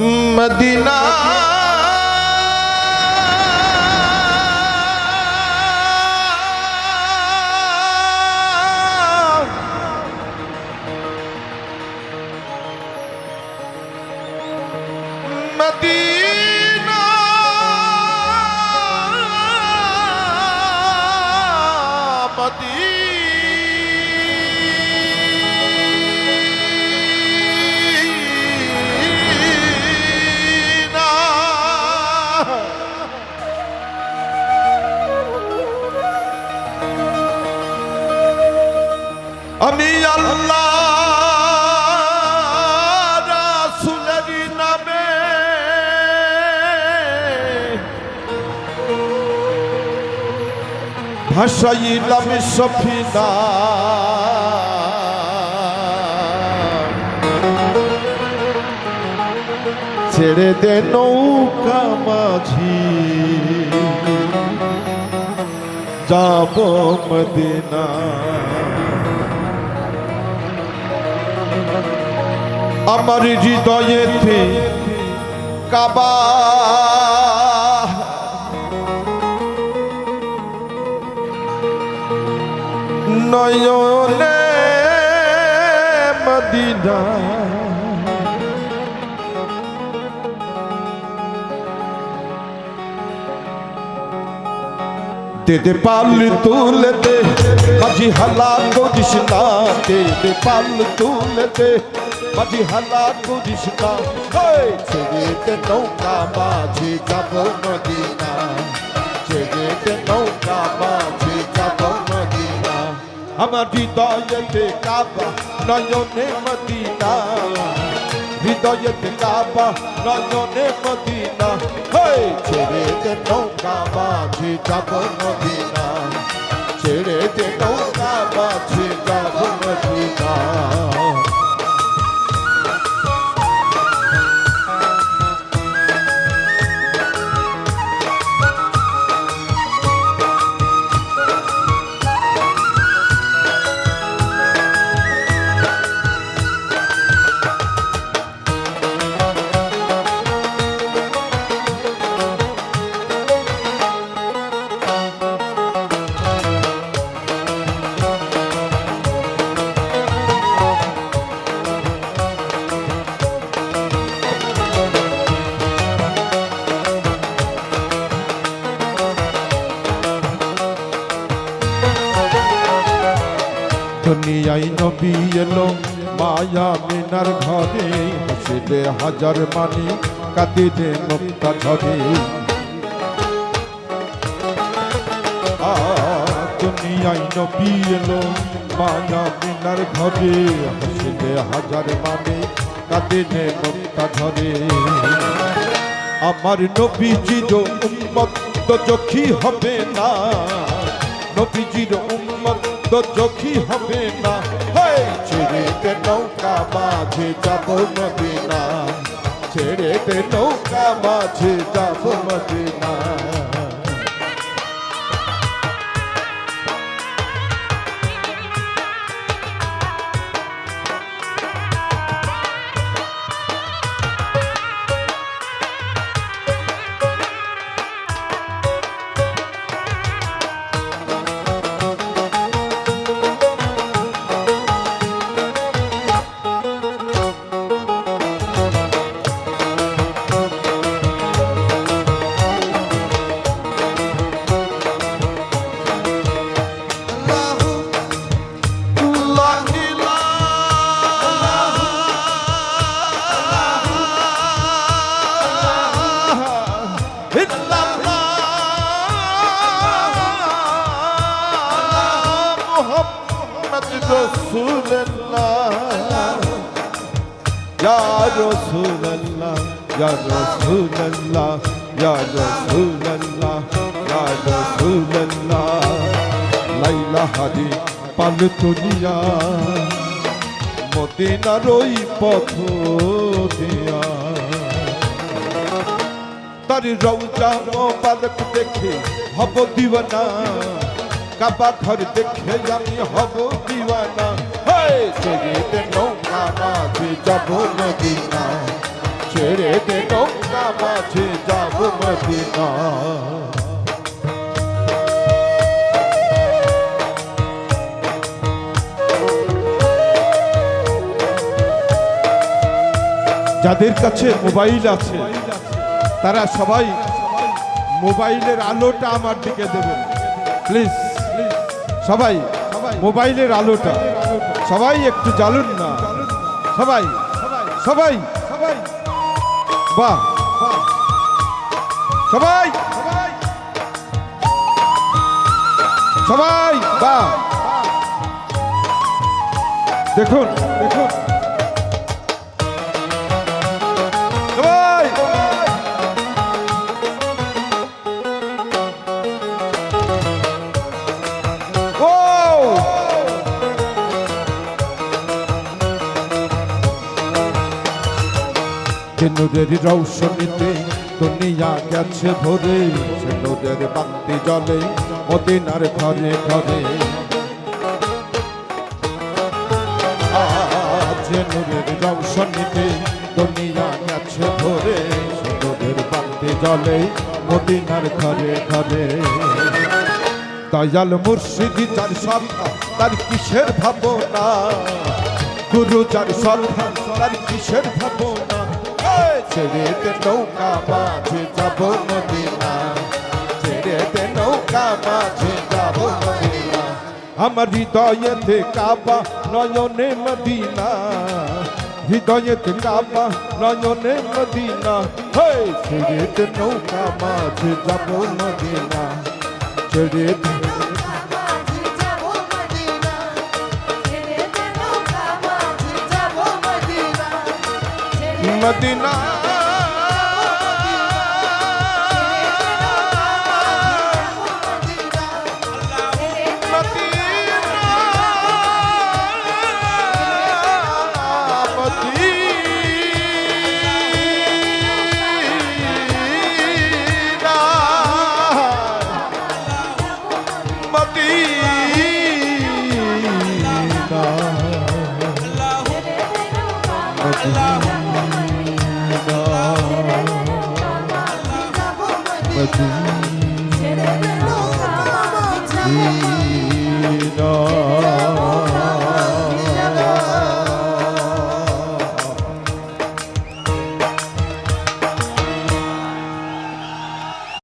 Medina. Medina. আল্লাহ রাসূলের নামে। ভাসাইলাম সফিনা ছেড়ে দে নৌকা মাঝি। যাব মদিনা আমার হৃদয়েতে কাবা। নয়নে মদিনা। দে পাল তুল দে মাঝি হালা করিস না দে পাল তুল দে মাঝি হালা করিস না হেই, ছেড়ে দে নৌকা মাঝি যাব মদিনা ছেড়ে দে নৌকা মাঝি যাব মদিনা আমার হৃদয়েতে কাবা নয়নে মদিনা হৃদয়েতে কাবা নয়নে মদিনা হেই ছেড়ে দে নৌকা মাঝি যাব মদিনা ছেড়ে দে নৌকা মাঝি যাব মদিনা দুনিয়ায় নবী এলো, মায়া মিনার ঘরে হাসিলে হাজার মানি কাঁদিলে মুক্তা ঝরে। দুনিয়ায় নবী এলো, মায়া মিনার ঘরে হাসিলে হাজার মানি কাঁদিলে মুক্তা ঝরে। আমার নবীজির উম্মত তো চোখি হবে না, নবীজির উম্মত তো চোখি হবে না। হেই, ছেড়ে দে নৌকা মাঝে যাব মদিনা ছেড়ে দে নৌকা মাঝে যাব মদিনা ওই পথ দিয়া। তার রৌজা মোবারক দেখে হব দিওয়ানা। কাবা ঘর দেখে আমি হব দিওয়ানা হে ছেড়ে দে নৌকা মাঝে যাব মদিনা ছেড়ে দে নৌকা মাঝে যাব মদিনা যাদের কাছে মোবাইল আছে, তারা সবাই মোবাইলের আলোটা আমার দিকে দেবেন। প্লিজ। সবাই, মোবাইলের আলোটা। সবাই একটু জ্বালুন না। সবাই সবাই। সবাই বাহ। সবাই। সবাই, বাহ। দেখুন দেখুন। নূরের রৌশনীতে দুনিয়া গেছে ভরে, সে নূরের বাতি জলে মদিনার ঘরে ঘরে। নূরের রৌশনীতে দুনিয়া গেছে ভরে, সে বাতি জলে মদিনার ঘরে ঘরে। দয়াল মুর্শিদি যার সন্ধ্যা তার কিসের ভাবনা? গুরু যার সন্ধ্যা তার কিসের ভাবনা? এই ছেড়ে দে নৌকা মাঝে যাব মদিনা ছেড়ে দে নৌকা মাঝে যাব মদিনা আমার হৃদয়েতে কাবা নয়নে মদিনা হৃদয়েতে কাবা নয়নে মদিনা হে ছেড়ে দে নৌকা মাঝে যাব মদিনা ছেড়ে মদিনা